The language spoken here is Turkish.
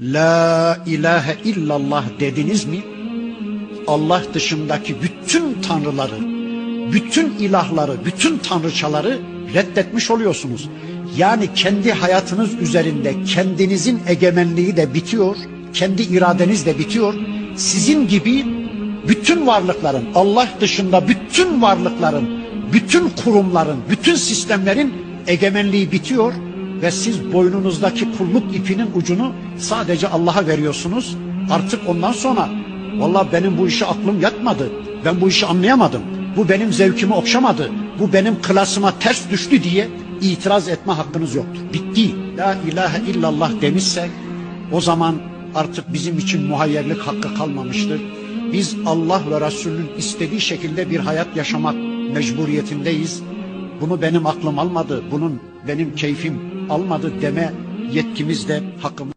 La ilahe illallah dediniz mi? Allah dışındaki bütün tanrıları, bütün ilahları, bütün tanrıçaları reddetmiş oluyorsunuz. Yani kendi hayatınız üzerinde kendinizin egemenliği de bitiyor, kendi iradeniz de bitiyor. Sizin gibi bütün varlıkların, Allah dışında bütün varlıkların, bütün kurumların, bütün sistemlerin egemenliği bitiyor ve siz boynunuzdaki kulluk ipinin ucunu sadece Allah'a veriyorsunuz. Artık ondan sonra Vallahi benim bu işe aklım yatmadı. Ben bu işi anlayamadım. Bu benim zevkimi okşamadı. Bu benim klasıma ters düştü diye itiraz etme hakkınız yoktur. Bitti. La ilahe illallah demişsek o zaman artık bizim için muhayyerlik hakkı kalmamıştır. Biz Allah ve Resulünün istediği şekilde bir hayat yaşamak mecburiyetindeyiz. Bunu benim aklım almadı, bunun benim keyfim almadı deme yetkimiz de hakkımız.